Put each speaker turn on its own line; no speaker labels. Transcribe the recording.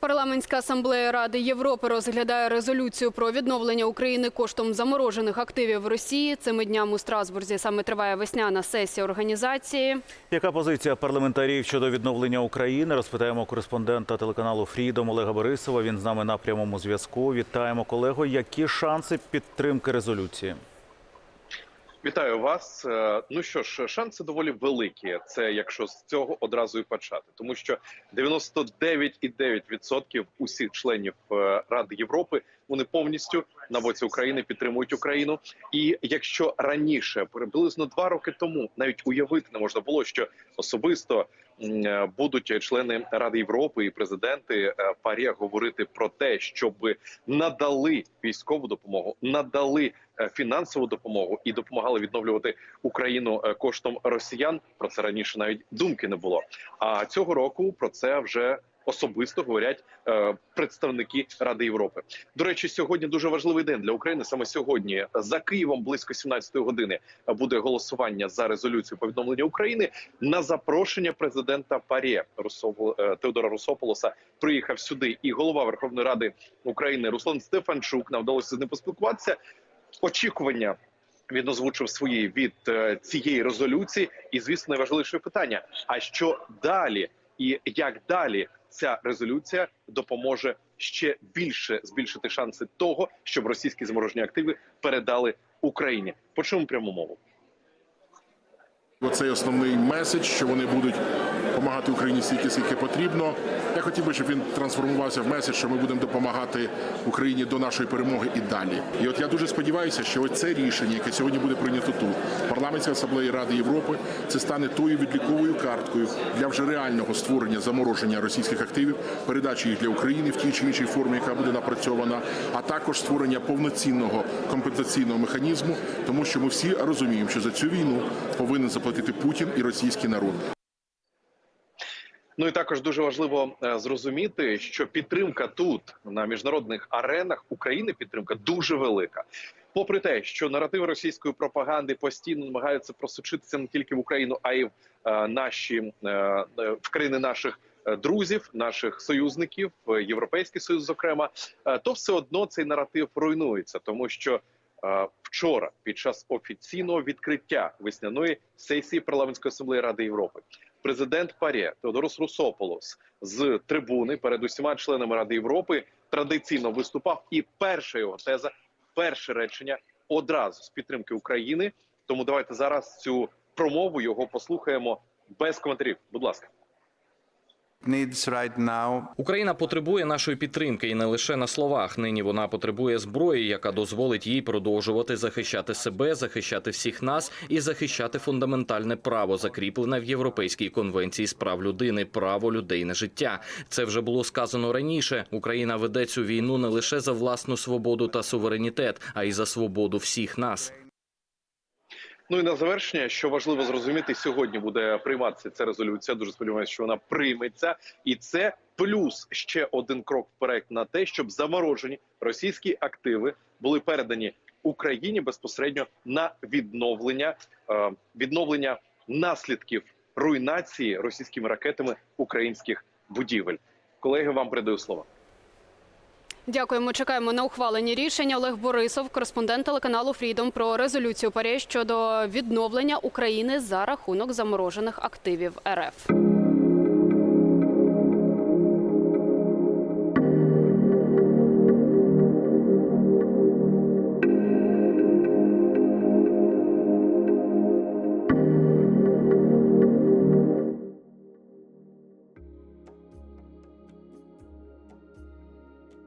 Парламентська асамблея Ради Європи розглядає резолюцію про відновлення України коштом заморожених активів Росії. Цими днями у Страсбурзі саме триває весняна сесія організації.
Яка позиція парламентарів щодо відновлення України? Розпитаємо кореспондента телеканалу Фрідом Олега Борисова. Він з нами на прямому зв'язку. Вітаємо колего. Які шанси підтримки резолюції?
Вітаю вас. Е, Ну що ж, шанси доволі великі. Це якщо з цього одразу і почати, тому що 99,9% усіх членів е, Ради Європи вони повністю на боці України підтримують Україну. І якщо раніше, приблизно два роки тому, навіть уявити не можна було, що особисто е, будуть члени Ради Європи і президенти ПАРЄ говорити про те, щоб надали військову допомогу, надали фінансову допомогу і допомагали відновлювати Україну е, коштом росіян. Про це раніше навіть думки не було. А цього року про це вже особисто говорять е, представники Ради Європи. До речі, сьогодні дуже важливий день для України. Саме сьогодні за Києвом близько 17-ї години буде голосування за резолюцію по відновленню України на запрошення президента Парі Русово е, Теодора Русополоса. Приїхав сюди, і голова Верховної Ради України Руслан Стефанчук. Нам вдалося з ним поспілкуватися. Очікування він озвучив свої від е, цієї резолюції, і звісно, найважливіше питання: а що далі, і як далі ця резолюція допоможе ще більше збільшити шанси того, щоб російські заморожені активи передали Україні? Почуємо пряму мову.
Оцей основний меседж, що вони будуть допомагати Україні стільки, скільки потрібно. Я хотів би, щоб він трансформувався в меседж, що ми будемо допомагати Україні до нашої перемоги і далі. І от я дуже сподіваюся, що оце рішення, яке сьогодні буде прийнято тут, в парламентській асамблеї Ради Європи, це стане тою відліковою карткою для вже реального створення замороження російських активів, передачі їх для України в тій чи іншій формі, яка буде напрацьована, а також створення повноцінного компенсаційного механізму, тому що ми всі розуміємо, що за цю війну повинен заплатити Путін і російський народ.
Ну і також дуже важливо е, зрозуміти, що підтримка тут на міжнародних аренах України підтримка дуже велика. Попри те, що наративи російської пропаганди постійно намагаються просочитися не тільки в Україну, а й в е, наші е, в країни наших друзів, наших союзників, Європейський Союз, зокрема, то все одно цей наратив руйнується, тому що вчора, під час офіційного відкриття весняної сесії парламентської асамблеї Ради Європи, президент ПАРЄ Теодорос Русополос з трибуни перед усіма членами Ради Європи традиційно виступав. І перша його теза, перше речення одразу з підтримки України. Тому давайте зараз цю промову його послухаємо без коментарів. Будь ласка.
Україна потребує нашої підтримки і не лише на словах. Нині вона потребує зброї, яка дозволить їй продовжувати захищати себе, захищати всіх нас і захищати фундаментальне право, закріплене в Європейській конвенції з прав людини, право людей на життя. Це вже було сказано раніше. Україна веде цю війну не лише за власну свободу та суверенітет, а й за свободу всіх нас.
Ну і на завершення, що важливо зрозуміти, сьогодні буде прийматися ця резолюція. Дуже сподіваюся, що вона прийметься, і це плюс ще один крок вперед на те, щоб заморожені російські активи були передані Україні безпосередньо на відновлення е, відновлення наслідків руйнації російськими ракетами українських будівель. Колеги, вам передаю слово.
Дякуємо. Чекаємо на ухвалені рішення. Олег Борисов, кореспондент телеканалу Фрідом про резолюцію Парі щодо відновлення України за рахунок заморожених активів РФ.